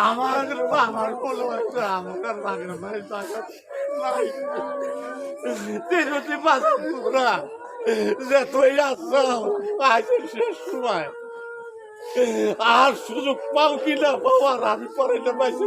আমার আমার কোনো একটা আমার লাগে না ভাই টাকা নাই তিনটি পাঁচ তোরা যে তুই আসছো আজ শেষ সময় আর সুযোগ পাও কি না পাও আর আমি পরে না পাইছি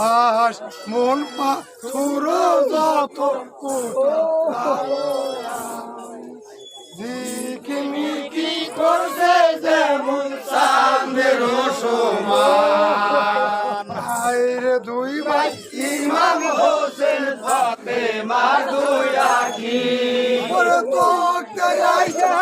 বাস মন পা সুর যত ঝিকিমিকি করছে যেমন সমান দুই ভাই ইমাম হোসেন, ফাতেমা দুই আখি। আইসা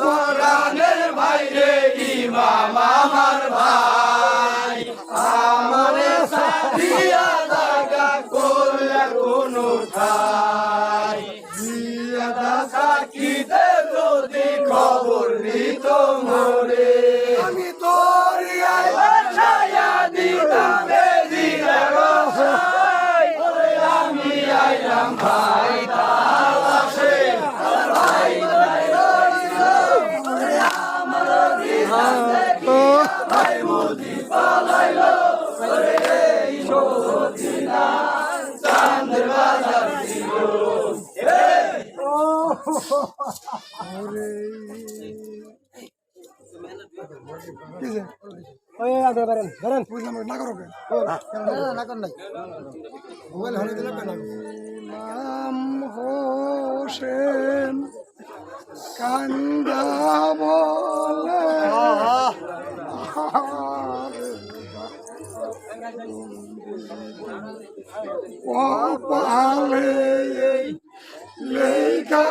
ভাই বাইরে ইমাম আমার ভাই। আমারে সাথিয়া দাগা করলে কোনো ঠাই বেরেন বেরেন। বুঝলাম না করো কেন? না কর নাই। মোবাইল হলে দিলে কেন? নাম হোসেন কান্দা বলে। কপালে লেখা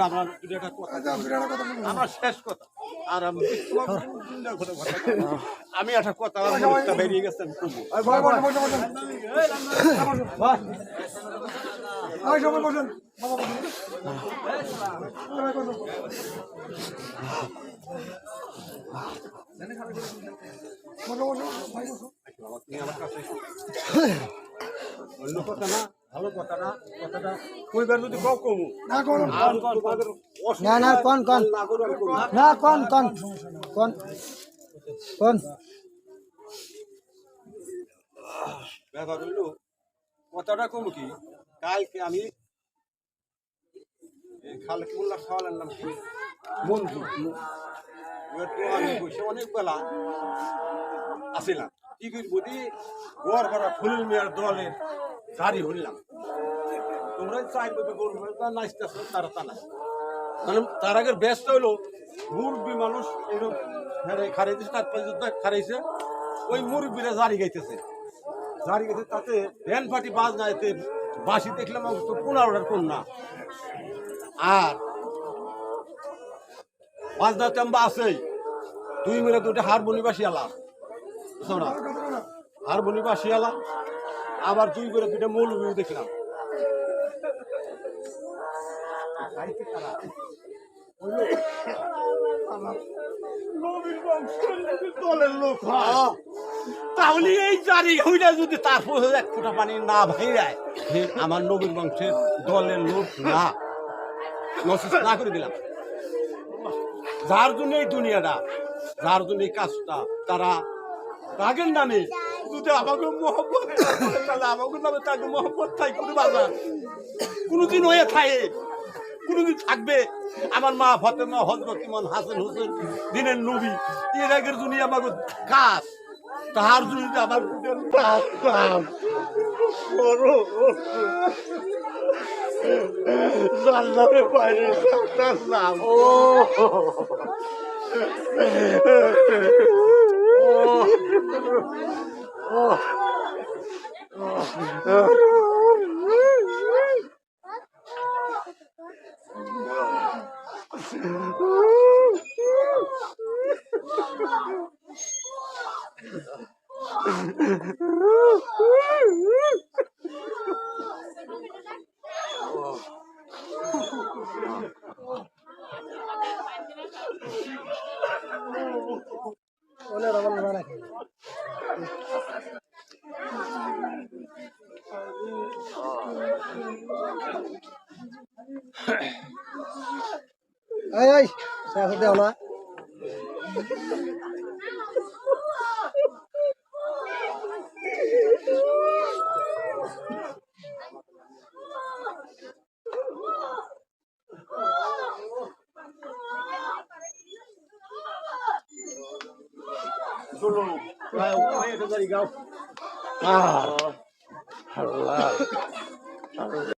আমার একটা কথা। আমার শেষ কথা। আর আমি আমি একটা কথা আমার বেরিয়ে গেছে আমার কাছে অন্য কথা না? ভালো কথা না কথাটা কইবার যদি কও কমু। না করো আর তোমাদের অসুবিধা না, না, কোন, কোন? না করো আমি করব। না কোন কোন। কোন। কোন। ব্যাপার হইল কথাটা কমু কি? কালকে আমি এই খালকে উল্লাস খাওয়ালের নাম কি? বন্ধু। এবার তো আমি বসে অনেক বেলা আসিলাম। টিভির বুদ্ধি গোয়ার করা ফুল মেয়ার দলের জারি হইলাম। তোমরা চাই বলতে করব নাচতেছ তারা তা নাই মানে তার আগের ব্যস্ত হইল, মুরব্বী মানুষ এরকম খারাইতেছে তার পর্যন্ত খারাইছে ওই মুরব্বীরা জারি গাইতেছে। জারি গেছে তাতে ভ্যান পার্টি বাজ না এতে বাসি দেখলাম তো কোন না আর বাজনা তেম্বা আছেই। দুই মিলে দুটো হারমোনি বাসি আলাম বুঝছ না? হারমোনি বাসি আলাম আবার দুই করে দুটো মৌলবি দেখলাম দলের লোক। তাহলে এই জারি হইলে যদি তার পরে এক ফোঁটা পানি না ভাইরায় আমার নবীর বংশের দলের লোক না নসিস না করে দিলাম যার জন্য এই দুনিয়াটা, যার জন্য এই কাজটা তারা তাগের নামে যদি আমাকে মহব্বত তাহলে আমাকে নামে তাকে মহব্বত থাই কোনো বাবা কোনোদিন হয়ে থাকে কোনোদিন থাকবে। আমার মা ফতেমা হজরত ইমান হাসান হোসেন দিনের নবী এর আগের জন্য আমাকে কাজ তাহার জন্য আমার জানলামে Oh. Oh. Oh. Olha, olha, olha. এই শেষ দেও না গাও